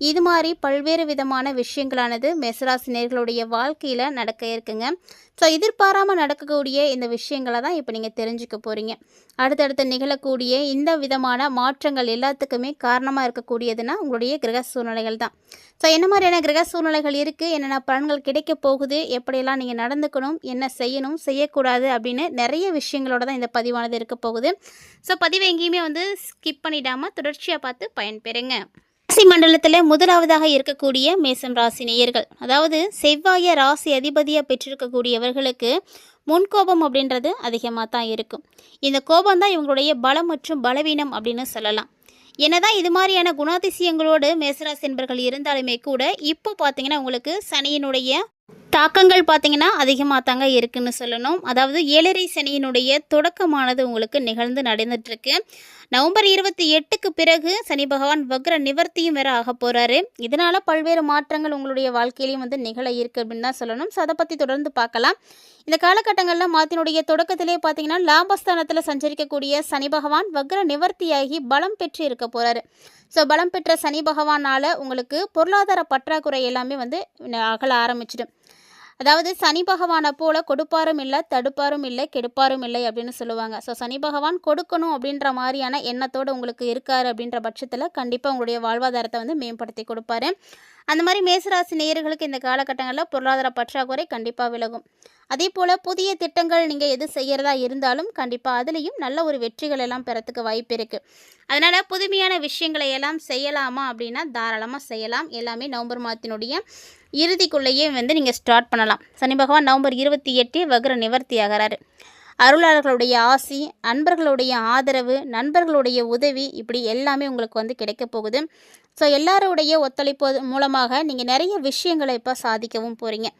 இது மாதிரி பல்வேறு விதமான விஷயங்களானது மெசராசினியர்களுடைய வாழ்க்கையில் நடக்க இருக்குங்க. ஸோ எதிர்பாராமல் நடக்கக்கூடிய இந்த விஷயங்களை தான் இப்போ நீங்கள் தெரிஞ்சுக்க போகிறீங்க அடுத்தடுத்து நிகழக்கூடிய இந்த விதமான மாற்றங்கள் எல்லாத்துக்குமே காரணமாக இருக்கக்கூடியதுன்னா உங்களுடைய கிரக சூழ்நிலைகள் தான். ஸோ என்ன மாதிரியான கிரக சூழ்நிலைகள் இருக்குது என்னென்ன பலன்கள் கிடைக்க போகுது? எப்படியெல்லாம் நீங்கள் நடந்துக்கணும்? என்ன செய்யணும்? செய்யக்கூடாது? அப்படின்னு நிறைய விஷயங்களோட தான் இந்த பதிவானது இருக்க போகுது. ஸோ பதிவை எங்கேயுமே வந்து ஸ்கிப் பண்ணிடாமல் தொடர்ச்சியாக பார்த்து பயன்பெறுங்க. ராசி மண்டலத்தில் முதலாவதாக இருக்கக்கூடிய மேசம் ராசி நேயர்கள். அதாவது செவ்வாய ராசி அதிபதியாக பெற்றிருக்கக்கூடியவர்களுக்கு முன்கோபம் அப்படின்றது அதிகமாக தான் இருக்கும். இந்த கோபம் தான் இவங்களுடைய பலம் மற்றும் பலவீனம் அப்படின்னு சொல்லலாம். என்னதான் இது மாதிரியான குணாதிசயங்களோடு மேசராசி என்பர்கள் இருந்தாலுமே கூட இப்போ பார்த்தீங்கன்னா உங்களுக்கு சனியினுடைய தாக்கங்கள் பார்த்தீங்கன்னா அதிகமாக தாங்க இருக்குதுன்னு சொல்லணும். அதாவது ஏழரை சனியினுடைய தொடக்கமானது உங்களுக்கு நிகழ்ந்து நடந்துட்டுருக்கு. நவம்பர் இருபத்தி எட்டுக்கு பிறகு சனி பகவான் வக்ர நிவர்த்தியும் வேற ஆக போகிறாரு இதனால் பல்வேறு மாற்றங்கள் உங்களுடைய வாழ்க்கையிலையும் வந்து நிகழ இருக்கு அப்படின்னு தான் சொல்லணும். ஸோ அதை பற்றி தொடர்ந்து பார்க்கலாம். இந்த காலகட்டங்களில் மாத்தினுடைய தொடக்கத்திலே பார்த்தீங்கன்னா லாபஸ்தானத்தில் சஞ்சரிக்கக்கூடிய சனி பகவான் வக்ர நிவர்த்தியாகி பலம் பெற்று இருக்க போகிறாரு ஸோ பலம் பெற்ற சனி பகவானால் உங்களுக்கு பொருளாதார பற்றாக்குறை எல்லாமே வந்து அகல ஆரம்பிச்சிடும். அதாவது சனி பகவானை போல கொடுப்பாரும் இல்லை தடுப்பாரும் இல்லை கெடுப்பாரும் இல்லை அப்படின்னு சொல்லுவாங்க. ஸோ சனி பகவான் கொடுக்கணும் அப்படின்ற மாதிரியான எண்ணத்தோடு உங்களுக்கு இருக்காரு அப்படின்ற பட்சத்தில் கண்டிப்பாக உங்களுடைய வாழ்வாதாரத்தை வந்து மேம்படுத்தி கொடுப்பாரு. அந்த மாதிரி மேசராசி நேயர்களுக்கு இந்த காலகட்டங்களில் பொருளாதார பற்றாக்குறை கண்டிப்பாக விலகும். அதே போல் புதிய திட்டங்கள் நீங்கள் எது செய்கிறதா இருந்தாலும் கண்டிப்பாக அதுலேயும் நல்ல ஒரு வெற்றிகள் எல்லாம் பெறத்துக்கு வாய்ப்பு இருக்குது அதனால் புதுமையான விஷயங்களை எல்லாம் செய்யலாமா அப்படின்னா தாராளமாக செய்யலாம். எல்லாமே நவம்பர் மாதத்தினுடைய இறுதிக்குள்ளேயே வந்து நீங்கள் ஸ்டார்ட் பண்ணலாம். சனி பகவான் நவம்பர் இருபத்தி எட்டு வக்ர நிவர்த்தி ஆகிறாரு. அருளாளர்களுடைய ஆசி அன்பர்களுடைய ஆதரவு நண்பர்களுடைய உதவி இப்படி எல்லாமே உங்களுக்கு வந்து கிடைக்க போகுது. ஸோ எல்லாருடைய ஒத்துழைப்பு மூலமாக நீங்கள் நிறைய விஷயங்களை இப்போ சாதிக்கவும் போகிறீங்க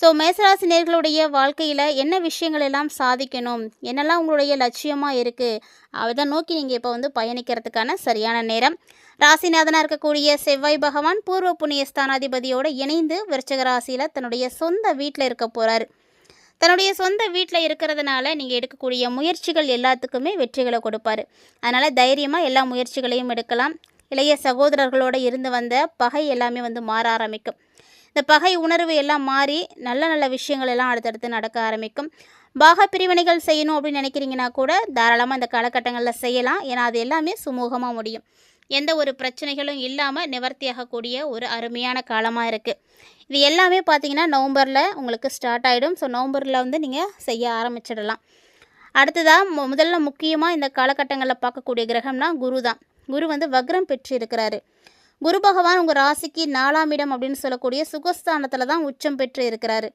ஸோ மேசராசி நேர்களுடைய வாழ்க்கையில் என்ன விஷயங்கள் எல்லாம் சாதிக்கணும்? என்னெல்லாம் உங்களுடைய லட்சியமாக இருக்குது அதை நோக்கி நீங்கள் இப்போ வந்து பயணிக்கிறதுக்கான சரியான நேரம். ராசிநாதனாக இருக்கக்கூடிய செவ்வாய் பகவான் பூர்வ புண்ணிய ஸ்தானாதிபதியோடு இணைந்து விருச்சக ராசியில் தன்னுடைய சொந்த வீட்டில் இருக்க போகிறார் தன்னுடைய சொந்த வீட்டில் இருக்கிறதுனால நீங்கள் எடுக்கக்கூடிய முயற்சிகள் எல்லாத்துக்குமே வெற்றிகளை கொடுப்பாரு. அதனால் தைரியமாக எல்லா முயற்சிகளையும் எடுக்கலாம். இளைய சகோதரர்களோடு இருந்து வந்த பகை எல்லாமே வந்து மாற ஆரம்பிக்கும். இந்த பகை உணர்வு எல்லாம் மாறி நல்ல நல்ல விஷயங்கள் எல்லாம் அடுத்தடுத்து நடக்க ஆரம்பிக்கும். பாக பிரிவினைகள் செய்யணும் அப்படின்னு நினைக்கிறீங்கன்னா கூட தாராளமாக இந்த காலகட்டங்களில் செய்யலாம். ஏன்னா அது எல்லாமே சுமூகமாக முடியும். எந்த ஒரு பிரச்சனைகளும் இல்லாமல் நிவர்த்தியாகக்கூடிய ஒரு அருமையான காலமாக இருக்குது இது எல்லாமே பார்த்தீங்கன்னா நவம்பரில் உங்களுக்கு ஸ்டார்ட் ஆகிடும் ஸோ நவம்பரில் வந்து நீங்கள் செய்ய ஆரம்பிச்சிடலாம். அடுத்ததாக மு- முதல்ல முக்கியமாக இந்த காலகட்டங்களில் பார்க்கக்கூடிய கிரகம்னா குரு தான். குரு வந்து வக்ரம் பெற்று இருக்கிறாரு குரு பகவான் உங்கள் ராசிக்கு நாலாம் இடம் அப்படின்னு சொல்லக்கூடிய சுகஸ்தானத்தில் தான் உச்சம் பெற்று இருக்கிறாரு.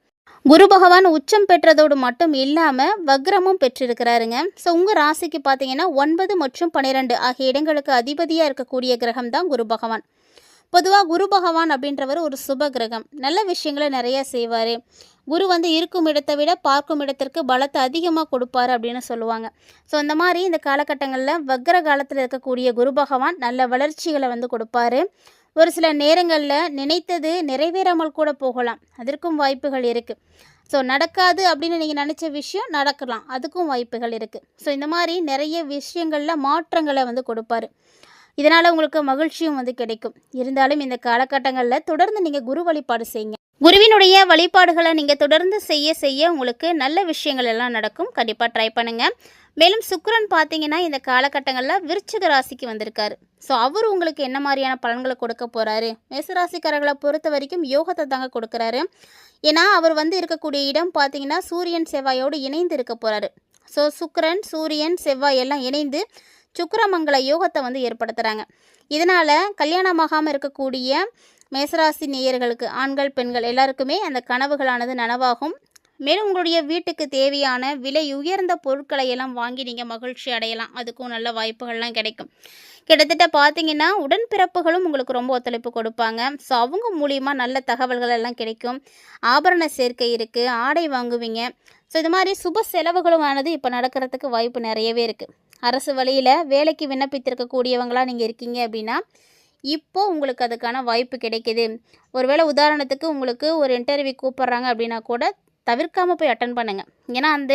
குரு பகவான் உச்சம் பெற்றதோடு மட்டும் இல்லாமல் வக்ரமும் பெற்றிருக்கிறாருங்க. ஸோ உங்கள் ராசிக்கு பார்த்தீங்கன்னா ஒன்பது மற்றும் பன்னிரெண்டு ஆகிய இடங்களுக்கு அதிபதியாக இருக்கக்கூடிய கிரகம் தான் குரு பகவான். பொதுவாக குரு பகவான் அப்படின்றவர் ஒரு சுப கிரகம் நல்ல விஷயங்களை நிறைய செய்வார். குரு வந்து இருக்கும் இடத்தை விட பார்க்கும் இடத்திற்கு பலத்தை அதிகமாக கொடுப்பாரு அப்படின்னு சொல்லுவாங்க. ஸோ அந்த மாதிரி இந்த காலகட்டங்களில் வக்ர காலத்தில் இருக்கக்கூடிய குரு பகவான் நல்ல வளர்ச்சிகளை வந்து கொடுப்பாரு. ஒரு சில நேரங்களில் நினைத்தது நிறைவேறாமல் கூட போகலாம். அதற்கும் வாய்ப்புகள் இருக்குது ஸோ நடக்காது அப்படின்னு நீங்கள் நினச்ச விஷயம் நடக்கலாம். அதுக்கும் வாய்ப்புகள் இருக்குது ஸோ இந்த மாதிரி நிறைய விஷயங்களில் மாற்றங்களை வந்து கொடுப்பாரு. இதனால் உங்களுக்கு மகிழ்ச்சியும் வந்து கிடைக்கும். இருந்தாலும் இந்த காலகட்டங்களில் தொடர்ந்து நீங்கள் குரு வழிபாடு செய்யுங்க. குருவினுடைய வழிபாடுகளை நீங்கள் தொடர்ந்து செய்ய செய்ய உங்களுக்கு நல்ல விஷயங்கள் எல்லாம் நடக்கும். கண்டிப்பாக ட்ரை பண்ணுங்கள் மேலும் சுக்கரன் பார்த்தீங்கன்னா இந்த காலகட்டங்களில் விருச்சிக ராசிக்கு வந்திருக்காரு. ஸோ அவர் உங்களுக்கு என்ன மாதிரியான பலன்களை கொடுக்க போகிறாரு மேசராசிக்காரர்களை பொறுத்த வரைக்கும் யோகத்தை தாங்க கொடுக்குறாரு. ஏன்னா அவர் வந்து இருக்கக்கூடிய இடம் பார்த்தீங்கன்னா சூரியன் செவ்வாயோடு இணைந்து இருக்க போகிறாரு ஸோ சுக்கரன் சூரியன் செவ்வாய் எல்லாம் இணைந்து சுக்கிரமங்கல யோகத்தை வந்து ஏற்படுத்துகிறாங்க இதனால் கல்யாணமாகாமல் இருக்கக்கூடிய மேசராசி நேயர்களுக்கு ஆண்கள் பெண்கள் எல்லாருக்குமே அந்த கனவுகளானது நனவாகும். மேலும் உங்களுடைய வீட்டுக்கு தேவையான விலை உயர்ந்த பொருட்களை எல்லாம் வாங்கி நீங்கள் மகிழ்ச்சி அடையலாம். அதுக்கும் நல்ல வாய்ப்புகள்லாம் கிடைக்கும். கிட்டத்தட்ட பார்த்தீங்கன்னா உடன்பிறப்புகளும் உங்களுக்கு ரொம்ப ஒத்துழைப்பு கொடுப்பாங்க. ஸோ அவங்க மூலியமாக நல்ல தகவல்கள் எல்லாம் கிடைக்கும். ஆபரண சேர்க்கை இருக்குது ஆடை வாங்குவீங்க. ஸோ இது மாதிரி சுப செலவுகளும் ஆனது இப்போ நடக்கிறதுக்கு வாய்ப்பு நிறையவே இருக்குது அரசு வழியில் வேலைக்கு விண்ணப்பித்திருக்கக்கூடியவங்களாக நீங்கள் இருக்கீங்க அப்படின்னா இப்போது உங்களுக்கு அதுக்கான வாய்ப்பு கிடைக்குது. ஒருவேளை உதாரணத்துக்கு உங்களுக்கு ஒரு இன்டர்வியூ கூப்பிட்றாங்க அப்படின்னா கூட தவிர்க்காமல் போய் அட்டன் பண்ணுங்கள் ஏன்னா அந்த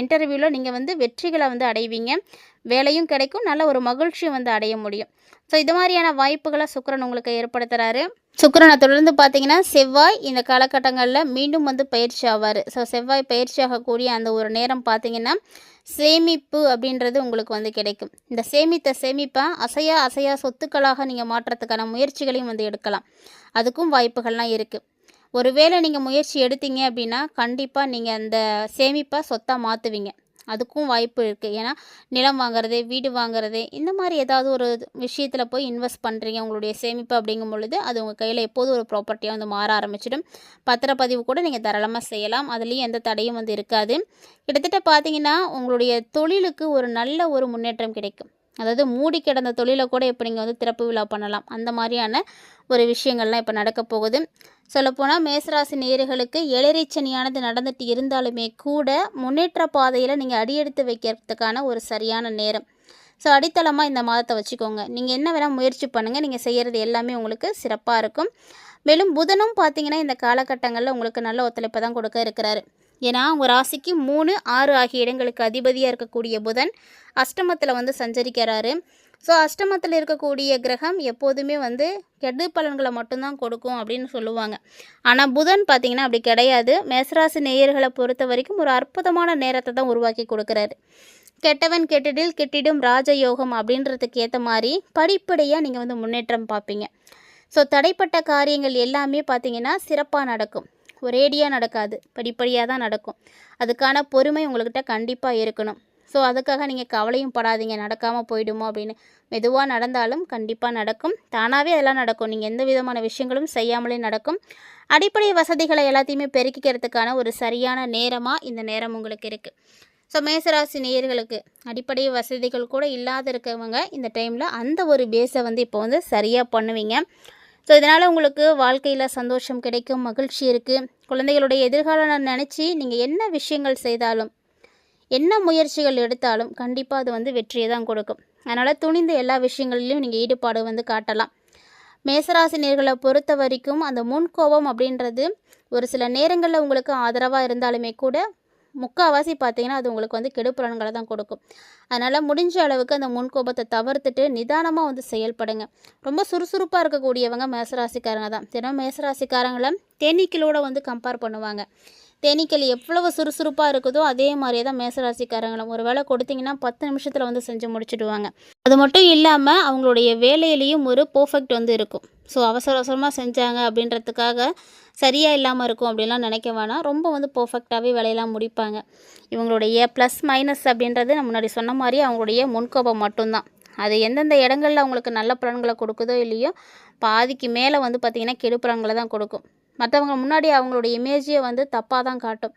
இன்டர்வியூவில் நீங்கள் வந்து வெற்றிகளை வந்து அடைவீங்க. வேலையும் கிடைக்கும் நல்ல ஒரு மகிழ்ச்சியும் வந்து அடைய முடியும். ஸோ இது மாதிரியான வாய்ப்புகளை சுக்கிரன் உங்களுக்கு ஏற்படுத்துகிறாரு சுக்கரனை தொடர்ந்து பார்த்தீங்கன்னா செவ்வாய் இந்த காலகட்டங்களில் மீண்டும் வந்து பயிற்சி ஆவார். ஸோ செவ்வாய் பயிற்சி ஆகக்கூடிய அந்த ஒரு நேரம் பார்த்தீங்கன்னா சேமிப்பு அப்படின்றது உங்களுக்கு வந்து கிடைக்கும். இந்த சேமித்த சேமிப்பை அசையா அசையா சொத்துக்களாக நீங்கள் மாற்றுறதுக்கான முயற்சிகளையும் வந்து எடுக்கலாம். அதுக்கும் வாய்ப்புகள்லாம் இருக்குது ஒருவேளை நீங்கள் முயற்சி எடுத்தீங்க அப்படின்னா கண்டிப்பாக நீங்கள் அந்த சேமிப்பை சொத்தாக மாற்றுவீங்க அதுக்கும் வாய்ப்பு இருக்குது ஏன்னா நிலம் வாங்குறது வீடு வாங்குறது இந்த மாதிரி ஏதாவது ஒரு விஷயத்தில் போய் இன்வெஸ்ட் பண்ணுறீங்க உங்களுடைய சேமிப்பு அப்படிங்கும் பொழுது அது உங்கள் கையில் எப்போதும் ஒரு ப்ராப்பர்ட்டியாக வந்து மாற ஆரம்பிச்சிடும். பத்திரப்பதிவு கூட நீங்கள் தாராளமாக செய்யலாம். அதுலேயும் எந்த தடையும் வந்து இருக்காது. கிட்டத்தட்ட பார்த்தீங்கன்னா உங்களுடைய தொழிலுக்கு ஒரு நல்ல ஒரு முன்னேற்றம் கிடைக்கும். அதாவது மூடி கிடந்த தொழிலை கூட இப்போ நீங்கள் வந்து திறப்பு விழா பண்ணலாம். அந்த மாதிரியான ஒரு விஷயங்கள்லாம் இப்போ நடக்க போகுது. சொல்லப்போனால் மேசராசி நேர்களுக்கு எழறிச்சனியானது நடந்துட்டு இருந்தாலுமே கூட முன்னேற்ற பாதையில் நீங்கள் அடியெடுத்து வைக்கிறதுக்கான ஒரு சரியான நேரம். ஸோ அடித்தளமாக இந்த மாதத்தை வச்சுக்கோங்க. நீங்கள் என்ன வேணால் முயற்சி பண்ணுங்கள் நீங்கள் செய்கிறது எல்லாமே உங்களுக்கு சிறப்பாக இருக்கும். மேலும் புதனும் பார்த்தீங்கன்னா இந்த காலகட்டங்களில் உங்களுக்கு நல்ல ஒத்துழைப்பை தான் கொடுக்க இருக்கிறாரு. ஏன்னா உங்கள் ராசிக்கு மூணு ஆறு ஆகிய இடங்களுக்கு அதிபதியாக இருக்கக்கூடிய புதன் அஷ்டமத்தில் வந்து சஞ்சரிக்கிறாரு. ஸோ அஷ்டமத்தில் இருக்கக்கூடிய கிரகம் எப்போதுமே வந்து கெடு பலன்களை மட்டும்தான் கொடுக்கும் அப்படின்னு சொல்லுவாங்க. ஆனால் புதன் பார்த்திங்கன்னா அப்படி கிடையாது. மேசராசி நேயர்களை பொறுத்த வரைக்கும் ஒரு அற்புதமான நேரத்தை தான் உருவாக்கி கொடுக்குறாரு. கெட்டவன் கெட்டிடில் கெட்டிடும் ராஜயோகம் அப்படின்றதுக்கு ஏற்ற மாதிரி படிப்படியாக நீங்கள் வந்து முன்னேற்றம் பார்ப்பீங்க. ஸோ தடைப்பட்ட காரியங்கள் எல்லாமே பார்த்தீங்கன்னா சிறப்பாக நடக்கும். ஒரேடியாக நடக்காது. படிப்படியாக தான் நடக்கும். அதுக்கான பொறுமை உங்கள்கிட்ட கண்டிப்பாக இருக்கணும். ஸோ அதுக்காக நீங்கள் கவலையும் படாதீங்க. நடக்காமல் போயிடுமோ அப்படின்னு. மெதுவாக நடந்தாலும் கண்டிப்பாக நடக்கும். தானாகவே அதெல்லாம் நடக்கும். நீங்கள் எந்த விதமான விஷயங்களும் செய்யாமலே நடக்கும். அடிப்படை வசதிகளை எல்லாத்தையுமே பெருக்கிக்கிறதுக்கான ஒரு சரியான நேரமாக இந்த நேரம் உங்களுக்கு இருக்குது ஸோ மேசராசி நேயர்களுக்கு அடிப்படை வசதிகள் கூட இல்லாத இருக்கவங்க இந்த டைமில் அந்த ஒரு பேஸை வந்து இப்போ வந்து சரியாக பண்ணுவீங்க. ஸோ இதனால் உங்களுக்கு வாழ்க்கையில் சந்தோஷம் கிடைக்கும் மகிழ்ச்சி இருக்குது குழந்தைகளுடைய எதிர்காலம் நினச்சி நீங்கள் என்ன விஷயங்கள் செய்தாலும் என்ன முயற்சிகள் எடுத்தாலும் கண்டிப்பாக அது வந்து வெற்றியை தான் கொடுக்கும். அதனால் துணிந்த எல்லா விஷயங்களிலையும் நீங்கள் ஈடுபாடு வந்து காட்டலாம். மேசராசினியர்களை பொறுத்த வரைக்கும் அந்த முன்கோபம் அப்படின்றது ஒரு சில நேரங்களில் உங்களுக்கு ஆதரவாக இருந்தாலுமே கூட முக்கால்வாசி பார்த்தீங்கன்னா அது உங்களுக்கு வந்து கெடுப்புலன்களை தான் கொடுக்கும். அதனால் முடிஞ்ச அளவுக்கு அந்த முன்கோபத்தை தவிர்த்துட்டு நிதானமாக வந்து செயல்படுங்க. ரொம்ப சுறுசுறுப்பாக இருக்கக்கூடியவங்க மேசராசிக்காரங்க தான். தினம் மேசராசிக்காரங்களை தேனீக்களோட வந்து கம்பேர் பண்ணுவாங்க. தேனீக்கள் எவ்வளவு சுறுசுறுப்பாக இருக்குதோ அதே மாதிரியே தான் மேசராசிக்காரங்களும். ஒரு வேலை கொடுத்தீங்கன்னா பத்து நிமிஷத்தில் வந்து செஞ்சு முடிச்சிடுவாங்க. அது மட்டும் இல்லாமல் அவங்களுடைய வேலையிலையும் ஒரு பர்ஃபெக்ட் வந்து இருக்கும். ஸோ அவசர அவசரமாக செஞ்சாங்க அப்படின்றதுக்காக சரியாக இல்லாமல் இருக்கும் அப்படின்லாம் நினைக்க வேணாம். ரொம்ப வந்து பர்ஃபெக்டாகவே வேலையெல்லாம் முடிப்பாங்க. இவங்களுடைய ப்ளஸ் மைனஸ் அப்படின்றது நான் முன்னாடி சொன்ன மாதிரி அவங்களுடைய முன்கோபம் மட்டும்தான். அது எந்தெந்த இடங்களில் அவங்களுக்கு நல்ல பலன்களை கொடுக்குதோ இல்லையோ பாதிக்கு மேலே வந்து பார்த்திங்கன்னா கெடுப்புறங்களை தான் கொடுக்கும். மற்றவங்க முன்னாடி அவங்களுடைய இமேஜையே வந்து தப்பாக தான் காட்டும்.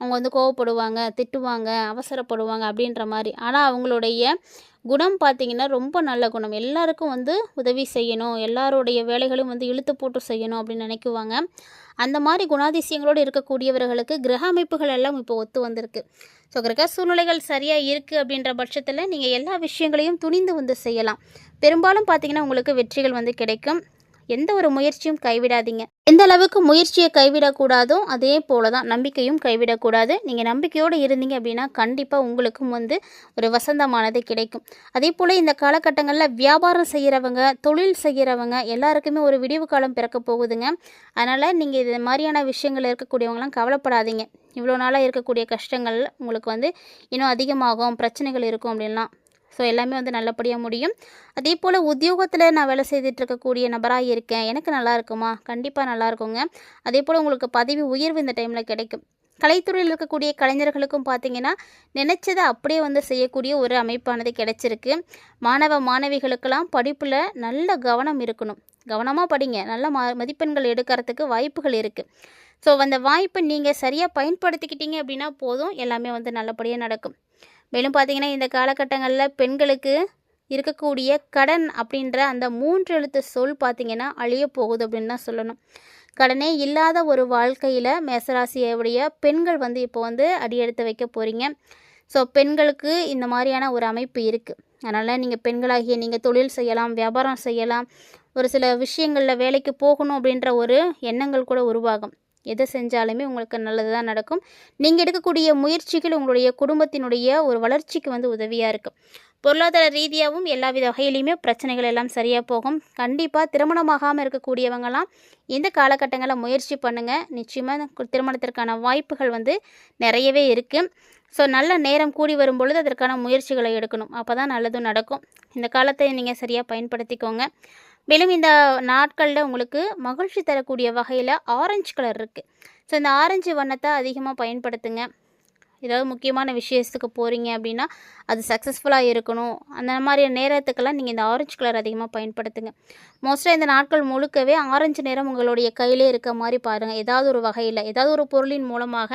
அவங்க வந்து கோவப்படுவாங்க திட்டுவாங்க அவசரப்படுவாங்க அப்படின்ற மாதிரி. ஆனால் அவங்களுடைய குணம் பார்த்திங்கன்னா ரொம்ப நல்ல குணம். எல்லாருக்கும் வந்து உதவி செய்யணும். எல்லாருடைய வேலைகளும் வந்து இழுத்து போட்டு செய்யணும் அப்படின்னு நினைக்குவாங்க. அந்த மாதிரி குணாதிசயங்களோடு இருக்கக்கூடியவர்களுக்கு கிரக அமைப்புகள் எல்லாம் இப்போ ஒத்து வந்திருக்கு. ஸோ கிரக சூழ்நிலைகள் சரியாக இருக்குது அப்படின்ற பட்சத்தில் நீங்கள் எல்லா விஷயங்களையும் துணிந்து வந்து செய்யலாம். பெரும்பாலும் பார்த்தீங்கன்னா உங்களுக்கு வெற்றிகள் வந்து கிடைக்கும். எந்த ஒரு முயற்சியும் கைவிடாதீங்க. எந்த அளவுக்கு முயற்சியை கைவிடக்கூடாதோ அதே போல தான் நம்பிக்கையும் கைவிடக்கூடாது. நீங்கள் நம்பிக்கையோடு இருந்தீங்க அப்படின்னா கண்டிப்பாக உங்களுக்கும் வந்து ஒரு வசந்தமானது கிடைக்கும். அதே போல் இந்த காலகட்டங்களில் வியாபாரம் செய்கிறவங்க தொழில் செய்கிறவங்க எல்லாருக்குமே ஒரு விடிவு காலம் பிறக்க போகுதுங்க. அதனால் நீங்கள் இது மாதிரியான விஷயங்கள் இருக்கக்கூடியவங்களாம் கவலைப்படாதீங்க. இவ்வளோ நாளாக இருக்கக்கூடிய கஷ்டங்கள் உங்களுக்கு வந்து இன்னும் அதிகமாகும் பிரச்சனைகள் இருக்கும் அப்படின்லாம் ஸோ எல்லாமே வந்து நல்லபடியாக முடியும். அதே போல் உத்தியோகத்தில் நான் வேலை செய்துட்டு இருக்கக்கூடிய நபராக இருக்கேன். எனக்கு நல்லா இருக்குமா? கண்டிப்பாக நல்லா இருக்குங்க. அதே போல் உங்களுக்கு பதவி உயர்வு இந்த டைமில் கிடைக்கும். கலைத்துறையில் இருக்கக்கூடிய கலைஞர்களுக்கும் பார்த்தீங்கன்னா நினச்சதை அப்படியே வந்து செய்யக்கூடிய ஒரு அமைப்பானது கிடைச்சிருக்கு. மாணவ மாணவிகளுக்கெல்லாம் படிப்பில் நல்ல கவனம் இருக்கணும். கவனமாக படிங்க. நல்ல மா மதிப்பெண்கள் எடுக்கிறதுக்கு வாய்ப்புகள் இருக்குது ஸோ அந்த வாய்ப்பை நீங்கள் சரியாக பயன்படுத்திக்கிட்டீங்க அப்படின்னா போதும். எல்லாமே வந்து நல்லபடியாக நடக்கும். மேலும் பார்த்தீங்கன்னா இந்த காலகட்டங்களில் பெண்களுக்கு இருக்கக்கூடிய கடன் அப்படின்ற அந்த மூன்று எழுத்து சொல் பார்த்திங்கன்னா அழிய போகுது அப்படின்னு தான் சொல்லணும். கடனே இல்லாத ஒரு வாழ்க்கையில் மேசராசியுடைய பெண்கள் வந்து இப்போ வந்து அடியெடுத்து வைக்க போகிறீங்க ஸோ பெண்களுக்கு இந்த மாதிரியான ஒரு அமைப்பு இருக்குது அதனால் நீங்கள் பெண்களாகிய நீங்கள் தொழில் செய்யலாம் வியாபாரம் செய்யலாம் ஒரு சில விஷயங்களில் வேலைக்கு போகணும் அப்படின்ற ஒரு எண்ணங்கள் கூட உருவாகும். எதை செஞ்சாலுமே உங்களுக்கு நல்லது தான் நடக்கும். நீங்கள் எடுக்கக்கூடிய முயற்சிகள் உங்களுடைய குடும்பத்தினுடைய ஒரு வளர்ச்சிக்கு வந்து உதவியாக இருக்கும். பொருளாதார ரீதியாகவும் எல்லா வித வகையிலையுமே பிரச்சனைகள் எல்லாம் சரியாக போகும். கண்டிப்பாக திருமணமாகாமல் இருக்கக்கூடியவங்கலாம் இந்த காலகட்டங்களில் முயற்சி பண்ணுங்கள் நிச்சயமாக திருமணத்திற்கான வாய்ப்புகள் வந்து நிறையவே இருக்குது ஸோ நல்ல நேரம் கூடி வரும் பொழுது அதற்கான முயற்சிகளை எடுக்கணும். அப்போ தான் நல்லதும் நடக்கும். இந்த காலத்தை நீங்கள் சரியாக பயன்படுத்திக்கோங்க. மேலும் இந்த நாட்களில் உங்களுக்கு மகிழ்ச்சி தரக்கூடிய வகையில் ஆரஞ்சு கலர் இருக்குது ஸோ இந்த ஆரஞ்சு வண்ணத்தை அதிகமாக பயன்படுத்துங்க. ஏதாவது முக்கியமான விஷயத்துக்கு போகிறீங்க அப்படின்னா அது சக்ஸஸ்ஃபுல்லாக இருக்கணும். அந்த மாதிரி நேரத்துக்கெல்லாம் நீங்கள் இந்த ஆரஞ்சு கலர் அதிகமாக பயன்படுத்துங்க. மோஸ்ட்டாக இந்த நாட்கள் முழுக்கவே ஆரஞ்சு நிறம் உங்களுடைய கையிலே இருக்க மாதிரி பாருங்கள் ஏதாவது ஒரு வகையில் ஏதாவது ஒரு பொருளின் மூலமாக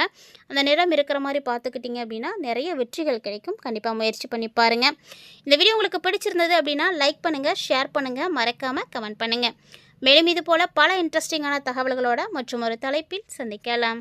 அந்த நிறம் இருக்கிற மாதிரி பார்த்துக்கிட்டிங்க அப்படின்னா நிறைய வெற்றிகள் கிடைக்கும். கண்டிப்பாக முயற்சி பண்ணி பாருங்கள் இந்த வீடியோ உங்களுக்கு பிடிச்சிருந்தது அப்படின்னா லைக் பண்ணுங்கள் ஷேர் பண்ணுங்கள் மறக்காமல் கமெண்ட் பண்ணுங்கள் மேலும் இது போல் பல இன்ட்ரெஸ்டிங்கான தகவல்களோட மற்றும் ஒரு தலைப்பில் சந்திக்கலாம்.